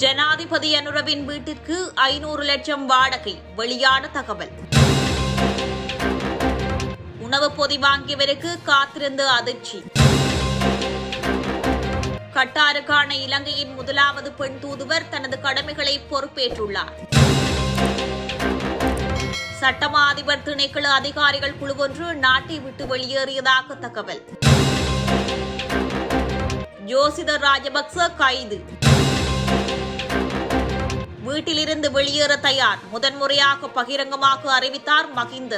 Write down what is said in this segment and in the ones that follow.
ஜனாதிபதி அனுரவின் வீட்டிற்கு ஐநூறு லட்சம் வாடகை. வெளியான தகவல். உணவு பொதி வாங்கியவருக்கு காத்திருந்த அதிர்ச்சி. கட்டாருக்கான இலங்கையின் முதலாவது பெண் தூதுவர் தனது கடமைகளை பொறுப்பேற்றுள்ளார். சட்டமா அதிபர் திணைக்கள அதிகாரிகள் குழுவொன்று நாட்டை விட்டு வெளியேறியதாக தகவல். ஜோசிதர் ராஜபக்ச கைது. வீட்டிலிருந்து வெளியேற தயார். முதன்முறையாக பகிரங்கமாக அறிவித்தார் மகிந்த.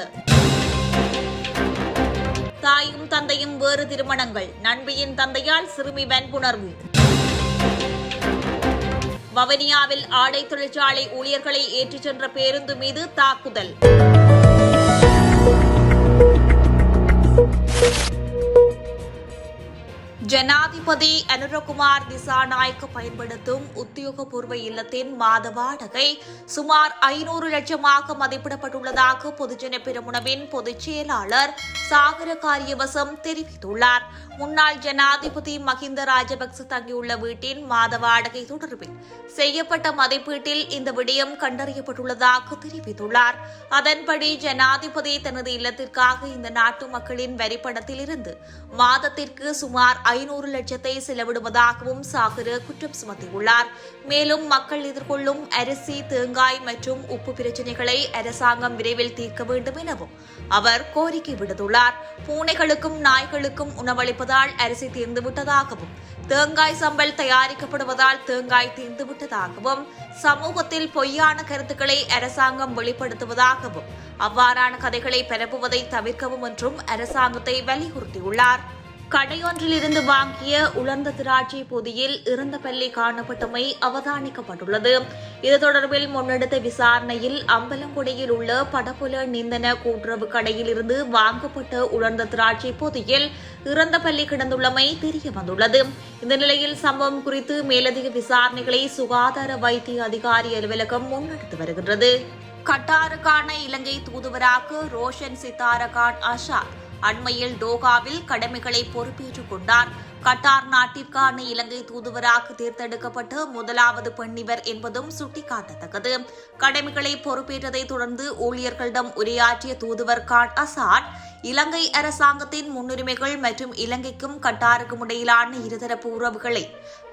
தாயும் தந்தையும் வேறு திருமணங்கள். நண்பியின் தந்தையால் சிறுமி வன்புணர்வு. வவனியாவில் ஆடை தொழிற்சாலை ஊழியர்களை ஏற்றிச் சென்ற பேருந்து மீது தாக்குதல். ஜனாதிபதி அனுரகுமார் திசாநாயக்கு பயன்படுத்தும் உத்தியோகபூர்வ இல்லத்தின் மாத வாடகை சுமார் ஐநூறு லட்சமாக மதிப்பிடப்பட்டுள்ளதாக பொதுஜன பெருமுனவின் பொதுச் செயலாளர் சாகர காரியவசம் தெரிவித்துள்ளார். முன்னாள் ஜனாதிபதி மஹிந்த ராஜபக்ச தங்கியுள்ள வீட்டின் மாத வாடகை தொடர்பில் செய்யப்பட்ட மதிப்பீட்டில் இந்த விடயம் கண்டறியப்பட்டுள்ளதாக தெரிவித்துள்ளார். அதன்படி ஜனாதிபதி தனது இல்லத்திற்காக இந்த நாட்டு மக்களின் வரிப்பணத்திலிருந்து மாதத்திற்கு சுமார் ஐ ஐநூறு லட்சத்தை செலவிடுவதாகவும் சாகர குற்றம் சுமத்தியுள்ளார். மேலும் மக்கள் எதிர்கொள்ளும் அரிசி தேங்காய் மற்றும் உப்பு பிரச்சினைகளை அரசாங்கம் விரைவில் தீர்க்க வேண்டும் எனவும் அவர் கோரிக்கை விடுத்துள்ளார். பூனைகளுக்கும் நாய்களுக்கும் உணவளிப்பதால் அரிசி தீர்ந்துவிட்டதாகவும் தேங்காய் சம்பல் தயாரிக்கப்படுவதால் தேங்காய் தீர்ந்துவிட்டதாகவும் சமூகத்தில் பொய்யான கருத்துக்களை அரசாங்கம் வெளிப்படுத்துவதாகவும் அவ்வாறான கதைகளை பரப்புவதை தவிர்க்கவும் என்றும் அரசாங்கத்தை வலியுறுத்தியுள்ளார். கடையொன்றிலிருந்து வாங்கிய உலர்ந்த திராட்சை பொதியில் இறந்த பள்ளி காணப்பட்டமை அவதானிக்கப்பட்டுள்ளது. இது தொடர்பில் முன்னெடுத்த விசாரணையில் அம்பலங்குடியில் உள்ள படப்புல நிந்தன கூட்டுறவு கடையில் இருந்து வாங்கப்பட்ட உலர்ந்த திராட்சை பொதியில் இறந்த பள்ளி கிடந்துள்ளமை தெரிய வந்துள்ளது இந்த நிலையில் சம்பவம் குறித்து மேலதிக விசாரணைகளை சுகாதார வைத்திய அதிகாரி அலுவலகம் முன்னெடுத்து வருகின்றது. கட்டாருக்கான இலங்கை தூதுவராக ரோஷன் சித்தாரகான் ஆஷாத் அண்மையில் டோகாவில் கடமைகளை பொறுப்பேற்றுக் கொண்டார். கட்டார் நாட்டிற்கான இலங்கை தூதுவராக தேர்ந்தெடுக்கப்பட்ட முதலாவது பெண்ணிவர் என்பதும் சுட்டிக்காட்டத்தக்கது. கடமைகளை பொறுப்பேற்றதை தொடர்ந்து ஊழியர்களிடம் உரையாற்றிய தூதுவர் கான் அசாட் இலங்கை அரசாங்கத்தின் முன்னுரிமைகள் மற்றும் இலங்கைக்கும் கட்டாருக்கும் இடையிலான இருதரப்பு உறவுகளை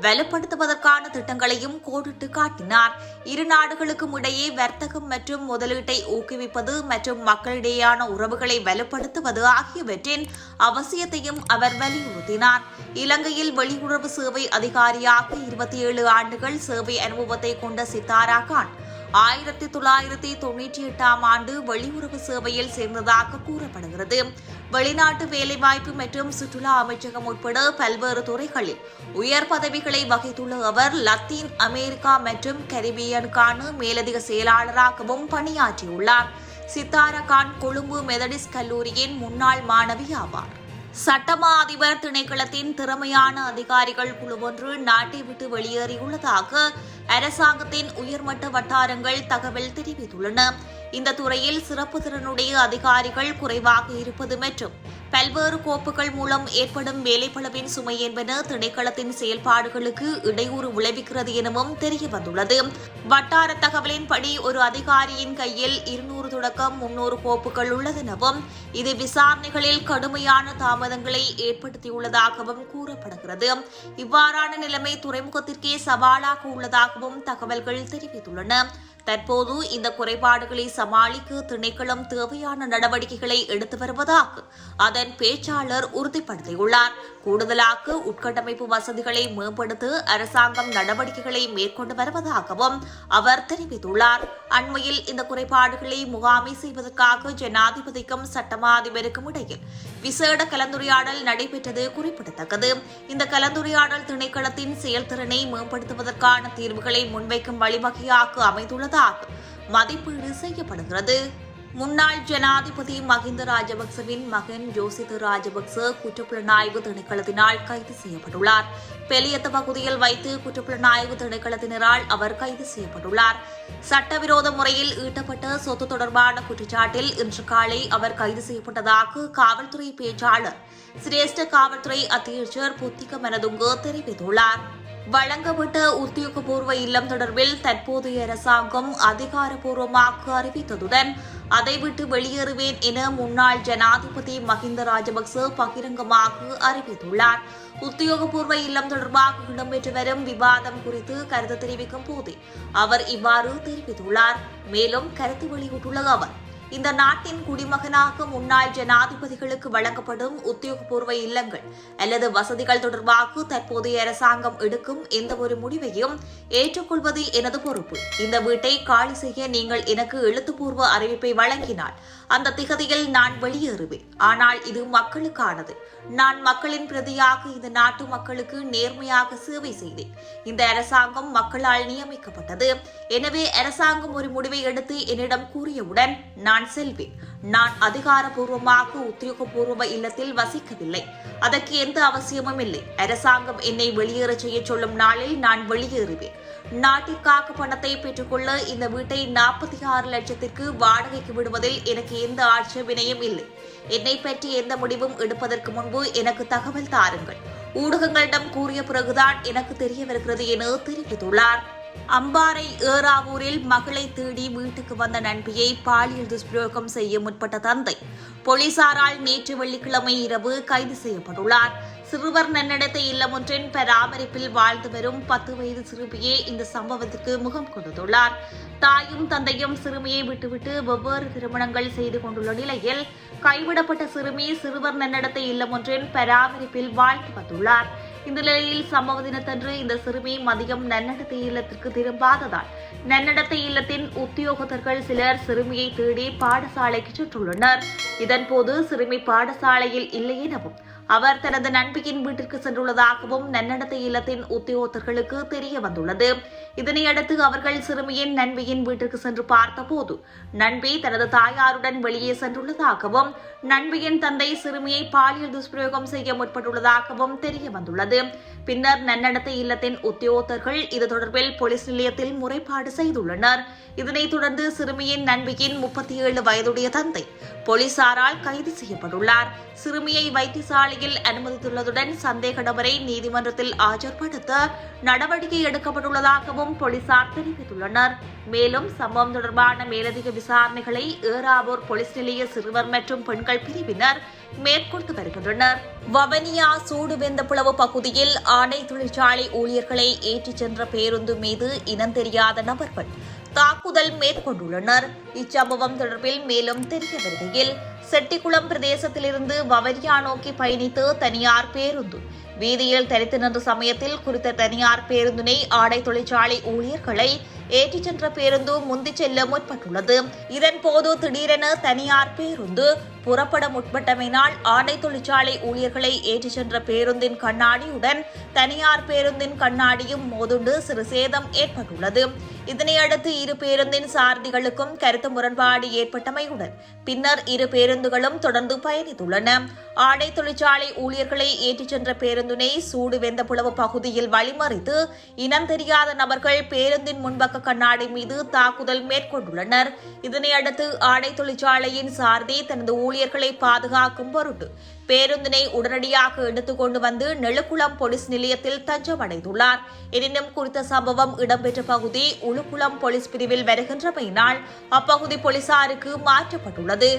வலுப்படுத்துவதற்கான திட்டங்களையும் கோடிட்டு காட்டினார். இரு நாடுகளுக்கும் இடையே வர்த்தகம் மற்றும் முதலீட்டை ஊக்குவிப்பது மற்றும் மக்களிடையேயான உறவுகளை வலுப்படுத்துவது ஆகியவற்றின் அவசியத்தையும் அவர் வலியுறுத்தினார். இலங்கையில் வெளியுறவு சேவை அதிகாரியாக இருபத்தி ஏழு ஆண்டுகள் சேவை அனுபவத்தை கொண்ட சித்தாரா கான் ஆயிரத்தி தொள்ளாயிரத்தி தொன்னூற்றி எட்டாம் ஆண்டு வெளியுறவு சேவையில் சேர்ந்ததாக கூறப்படுகிறது. வெளிநாட்டு வேலைவாய்ப்பு மற்றும் சுற்றுலா அமைச்சகம் உட்பட பல்வேறு துறைகளில் உயர் பதவிகளை வகித்துள்ள அவர் லத்தீன் அமெரிக்கா மற்றும் கரிபியனுக்கான மேலதிக செயலாளராகவும் பணியாற்றியுள்ளார். சித்தாரகான் கொழும்பு மெதடிஸ்ட் கல்லூரியின் முன்னாள் மாணவி ஆவார். சட்டமா அதிபர் திணைக்களத்தின் திறமையான அதிகாரிகள் குழுவொன்று நாட்டை விட்டு வெளியேறியுள்ளதாக அரசாங்கத்தின் உயர்மட்ட வட்டாரங்கள் தகவல் தெரிவித்துள்ளன. இந்த துறையில் சிறப்பு திறனுடைய அதிகாரிகள் குறைவாக இருப்பது மற்றும் பல்வேறு கோப்புகள் மூலம் ஏற்படும் வேலைப்பளவின் சுமை என்பன திணைக்களத்தின் செயல்பாடுகளுக்கு இடையூறு விளைவிக்கிறது எனவும் தெரிய வந்துள்ளது வட்டார தகவலின்படி ஒரு அதிகாரியின் கையில் இருநூறு தொடக்கம் முன்னூறு கோப்புகள் உள்ளதெனவும் இது விசாரணைகளில் கடுமையான தாமதங்களை ஏற்படுத்தியுள்ளதாகவும் கூறப்படுகிறது. இவ்வாறான நிலைமை துறைமுகத்திற்கே சவாலாக உள்ளதாகவும் தகவல்கள் தெரிவித்துள்ளன. தற்போது இந்த குறைபாடுகளை சமாளிக்க திணைக்களம் தேவையான நடவடிக்கைகளை எடுத்து வருவதாக அதன் பேச்சாளர் உறுதிப்படுத்தியுள்ளார். கூடுதலாக உட்கட்டமைப்பு வசதிகளை மேம்படுத்த அரசாங்கம் நடவடிக்கைகளை மேற்கொண்டு வருவதாகவும் அவர் தெரிவித்துள்ளார். அண்மையில் இந்த குறைபாடுகளை முகாமை செய்வதற்காக ஜனாதிபதிக்கும் சட்டமா அதிபருக்கும் இடையில் விசேட கலந்துரையாடல் நடைபெற்றது குறிப்பிடத்தக்கது. இந்த கலந்துரையாடல் திணைக்களத்தின் செயல்திறனை மேம்படுத்துவதற்கான தீர்வுகளை முன்வைக்கும் வழிவகையாக அமைந்துள்ளதாக மதிப்பீடு செய்யப்படுகிறது. முன்னாள் ஜனாதிபதி மஹிந்த ராஜபக்சவின் மகன் ஜோசித் ராஜபக்ச குற்றப்புலனாய்வு திணைக்களத்தினால் கைது செய்யப்பட்டுள்ளார். பெலியத்த பகுதியில் வைத்து குற்றப்புலனாய்வு திணைக்களத்தினரால் அவர் கைது செய்யப்பட்டுள்ளார். சட்டவிரோத முறையில் ஈட்டப்பட்ட சொத்து தொடர்பான குற்றச்சாட்டில் இன்று காலை அவர் கைது செய்யப்பட்டதாக காவல்துறை பேச்சாளர் சிரேஷ்ட காவல்துறை அத்தியட்சர் புத்திக மனதுங்கு தெரிவித்துள்ளார். வழங்கப்பட்ட உத்தியோகபூர்வ இல்லம் தொடர்பில் தற்போதைய அரசாங்கம் அதிகாரப்பூர்வமாக அறிவித்ததுடன் அதை விட்டு வெளியேறுவேன் என முன்னாள் ஜனாதிபதி மஹிந்த ராஜபக்ச பகிரங்கமாக அறிவித்துள்ளார். உத்தியோகபூர்வ இல்லம் தொடர்பாக இடம்பெற்று வரும் விவாதம் குறித்து கருத்து தெரிவிக்கும் போதே அவர் இவ்வாறு தெரிவித்துள்ளார். மேலும் கருத்து வெளியிட்டுள்ள அவர் இந்த நாட்டின் குடிமகனாக முன்னாள் ஜனாதிபதிகளுக்கு வழங்கப்படும் உத்தியோகபூர்வ இல்லங்கள் அல்லது வசதிகள் தொடர்பாக தற்போதைய அரசாங்கம் எடுக்கும் எந்த ஒரு முடிவையும் ஏற்றுக்கொள்வது எனது பொறுப்பு. இந்த வீட்டை காலி செய்ய நீங்கள் எனக்கு எழுத்துப்பூர்வ அறிவிப்பை வழங்கினால் அந்த திகதியில் நான் வெளியேறுவேன். ஆனால் இது மக்களுக்கானது. நான் மக்களின் பிரதியாக இந்த நாட்டு மக்களுக்கு நேர்மையாக சேவை செய்தேன். இந்த அரசாங்கம் மக்களால் நியமிக்கப்பட்டது. எனவே அரசாங்கம் ஒரு முடிவை எடுத்து என்னிடம் கூறியவுடன் நான் செல்வேன். நான் அதிகாரபூர்வமாக உத்தியோகபூர்வ இல்லத்தில் வசிக்கவில்லை. அதற்கு எந்த அவசியமும் இல்லை. அரசாங்கம் என்னை வெளியேறச் செய்ய சொல்லும் நாளில் நான் வெளியேறுவேன். நாட்டிற்காக பணத்தை பெற்றுக்கொள்ள இந்த வீட்டை நாற்பத்தி ஆறு லட்சத்திற்கு வாடகைக்கு விடுவதில் எனக்கு எந்த ஆட்சேபனையும் இல்லை. என்னை பற்றி எந்த முடிவும் எடுப்பதற்கு முன்பு எனக்கு தகவல் தாருங்கள். ஊடகங்களிடம் கூறிய பிறகுதான் எனக்கு தெரிய வருகிறது என தெரிவித்துள்ளார். அம்பாறை ஏறாவூரில் மகளை தேடி வீட்டுக்கு வந்த நண்பியை பாலியல் துஷ்பிரயோகம் செய்ய முற்பட்ட தந்தை. போலீசாரால் நேற்று வெள்ளிக்கிழமை இரவு கைது செய்யப்பட்டுள்ளார். சிறுவர் நன்னடத்தை இல்லம் ஒன்றின் பராமரிப்பில் வாழ்ந்து வரும் பத்து வயது சிறுமியே இந்த சம்பவத்துக்கு முகம் கொடுத்துள்ளார். தாயும் தந்தையும் சிறுமியை விட்டுவிட்டு வெவ்வேறு திருமணங்கள் செய்து கொண்டுள்ள நிலையில் கைவிடப்பட்ட சிறுமி சிறுவர் நன்னடத்தை இல்லம் ஒன்றின் பராமரிப்பில் வாழ்ந்து வந்துள்ளார். இந்த நிலையில் சம்பவ தினத்தன்று இந்த சிறுமி மதியம் நன்னடத்தை இல்லத்திற்கு திரும்பாததால் நன்னடத்தை இல்லத்தின் உத்தியோகத்தர்கள் சிலர் சிறுமியை தேடி பாடசாலைக்கு சென்றுள்ளனர். இதன்போது சிறுமி பாடசாலையில் இல்லை எனவும் அவர் தனது நண்பியின் வீட்டிற்கு சென்றுள்ளதாகவும் நன்னடத்தை இல்லத்தின் உத்தியோகத்தர்களுக்கு தெரிய வந்துள்ளது. இதனையடுத்து அவர்கள் சிறுமியின் நண்பியின் வீட்டிற்கு சென்று பார்த்தபோது நண்பி தனது தாயாருடன் வெளியே சென்றுள்ளதாகவும் நண்பியின் தந்தை சிறுமியை பாலியல் துஷ்பிரயோகம் செய்ய முற்பட்டுள்ளதாகவும் தெரிய வந்துள்ளது. பின்னர் நன்னடத்தை இல்லத்தின் உத்தியோகத்தர்கள் இது தொடர்பில் போலீஸ் நிலையத்தில் முறைப்பாடு செய்துள்ளனர். இதனைத் தொடர்ந்து சிறுமியின் நண்பியின் முப்பத்தி ஏழு வயதுடைய தந்தை போலீசாரால் கைது செய்யப்பட்டுள்ளார். சிறுமியை வைத்தியசாலை சிறையில் அனுமதித்துள்ளதுடன் சந்தேக நபரை நீதிமன்றத்தில் ஆஜர்படுத்த நடவடிக்கை எடுக்கப்பட்டுள்ளதாகவும் போலீசார் தெரிவித்துள்ளனர். மேலும் சம்பவம் தொடர்பான மேலதிக விசாரணைகளை ஏறாவூர் போலீஸ் நிலைய சிறுவர் மற்றும் பெண்கள் பிரிவினர் மேற்கொண்டு வருகின்றனர். வவனியா சூடுவெந்த புலவு பகுதியில் ஆடை தொழிற்சாலை ஊழியர்களை ஏற்றிச் சென்ற பேருந்து மீது இனம் தெரியாத நபர்கள் தாக்குதல் மேற்கொண்டுள்ளனர். இச்சம்பவம் தொடர்பில் மேலும் தெரிய வருகையில் செட்டிக்குளம் பிரதேசத்திலிருந்து வவரியா நோக்கி பயணித்து தனியார் பேருந்து வீதியில் தரித்து நின்ற சமயத்தில் குறித்த தனியார் பேருந்தினை ஆடை தொழிற்சாலை ஊழியர்களை ஏற்றிச் சென்ற பேருந்து முந்தி செல்ல முற்பட்டுள்ளது. இதன்போது திடீரென தனியார் பேருந்து புறப்பட முற்பட்டமையினால் ஆடை தொழிற்சாலை ஊழியர்களை ஏற்றிச் சென்ற பேருந்தின் கண்ணாடியுடன் தனியார் பேருந்தின் கண்ணாடியும் மோதுண்டு சிறு சேதம் ஏற்பட்டுள்ளது. இதனையடுத்து இரு பேருந்தின் சாரதிகளுக்கும் கருத்து முரண்பாடு ஏற்பட்டமையுடன் பின்னர் இரு பேருந்துகளும் தொடர்ந்து பயணித்துள்ளன. ஆடை தொழிற்சாலை ஊழியர்களை ஏற்றிச் சென்ற பேருந்து பேருந்தினை சூடு வெந்த புலவு பகுதியில் வழிமறித்து இனம் தெரியாத நபர்கள் பேருந்தின் முன்பக்க கண்ணாடி மீது தாக்குதல் மேற்கொண்டுள்ளனர். இதனையடுத்து ஆடை தொழிற்சாலையின் சாரதி தனது ஊழியர்களை பாதுகாக்கும் பொருட்டு பேருந்தினை உடனடியாக எடுத்துக்கொண்டு வந்து நெழுக்குளம் போலீஸ் நிலையத்தில் தஞ்சமடைந்துள்ளார். எனினும் குறித்த சம்பவம் இடம்பெற்ற பகுதி உளுக்குளம் போலீஸ் பிரிவில் வருகின்றமையினால் அப்பகுதி போலீசாருக்கு மாற்றப்பட்டுள்ளது.